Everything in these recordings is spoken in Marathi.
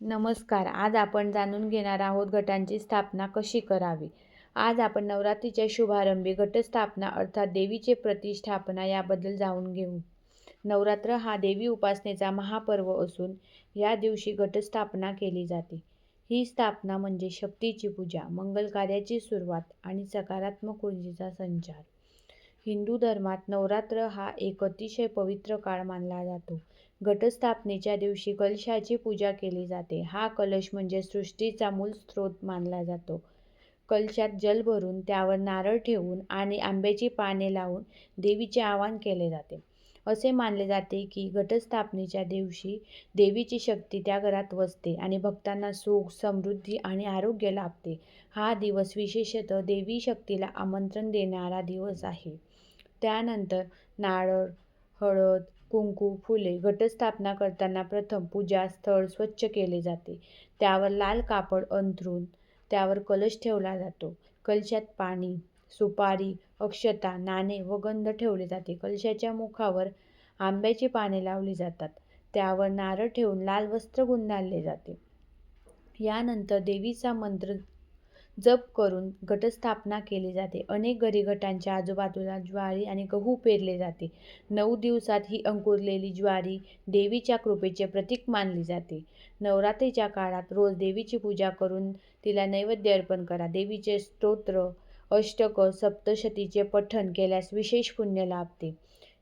नमस्कार. आज आपण जाणून घेणार आहोत घटांची स्थापना कशी करावी? आज आपण नवरात्रीच्या शुभारंभी घटस्थापना अर्थात देवीचे प्रतिष्ठापना याबद्दल जाणून घेऊ. नवरात्र हा देवी उपासनेचा महापर्व असून या दिवशी घटस्थापना केली जाते. ही स्थापना म्हणजे शक्तीची पूजा मंगल कार्याची सुरुवात आणि सकारात्मक ऊर्जेचा संचार. हिंदू धर्मात नवरात्र हा एक अतिशय पवित्र काळ मानला जातो. घटस्थापनेच्या दिवशी कलशाची पूजा केली जाते. हा कलश म्हणजे सृष्टीचा मूल स्रोत मानला जातो. कलशात जल भरून त्यावर नारळ ठेवून आणि आंब्याची पाने लावून देवीचे आवाहन केले जाते. असे मानले जाते की घटस्थापनेच्या दिवशी देवीची शक्ती त्या घरात वसते आणि भक्तांना सुख समृद्धी आणि आरोग्य लाभते. हा दिवस विशेषतः देवी शक्तीला आमंत्रण देणारा दिवस आहे. त्यानंतर नारळ हळद कुंकू फुले घटस्थापना करताना प्रथम पूजा स्थळ स्वच्छ केले जाते. त्यावर लाल कापड अंथरून त्यावर कलश ठेवला जातो. कलशात पाणी सुपारी अक्षता नाणे व गंध ठेवले जाते. कलशाच्या मुखावर आंब्याची पाने लावली जातात. त्यावर नारळ ठेवून लाल वस्त्र गुंडाळले जाते. यानंतर देवीचा मंत्र जप करून घटस्थापना केली जाते. अनेक घरी आजूबाजूला ज्वारी आणि गहू पेरले जाते. नऊ दिवसात ही अंकुरलेली ज्वारी देवीच्या कृपेचे प्रतीक मानली जाते. नवरात्रीच्या काळात रोज देवीची पूजा करून तिला नैवेद्य अर्पण करा. देवीचे स्तोत्र अष्टक सप्तशतीचे पठण केल्यास विशेष पुण्य लाभते.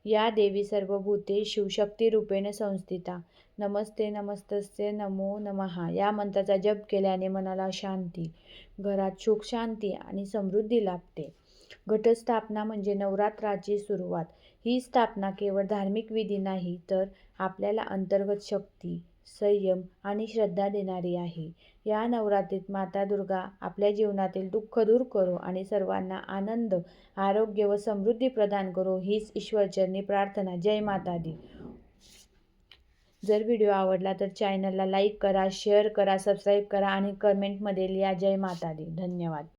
या देवी सर्वभूते शक्तिरूपेण संस्थिता. नमस्ते नमस्तस्ते नमो नमहा या मंत्राचा जप केल्याने मनाला शांती घरात सुख शांती आणि समृद्धी लाभते. घटस्थापना म्हणजे नवरात्राची सुरुवात. ही स्थापना केवळ धार्मिक विधी नाही तर आपल्याला अंतर्गत शक्ती संयम आणि श्रद्धा देणारी आहे. या नवरात्रीत माता दुर्गा आपल्या जीवनातील दुःख दूर करो आणि सर्वांना आनंद आरोग्य व समृद्धी प्रदान करो हीच ईश्वरचरणी प्रार्थना. जय माता दी. जर व्हिडिओ आवडला तर चॅनलला लाईक करा शेअर करा सबस्क्राईब करा आणि कमेंटमध्ये लिहा जय माता दी. धन्यवाद.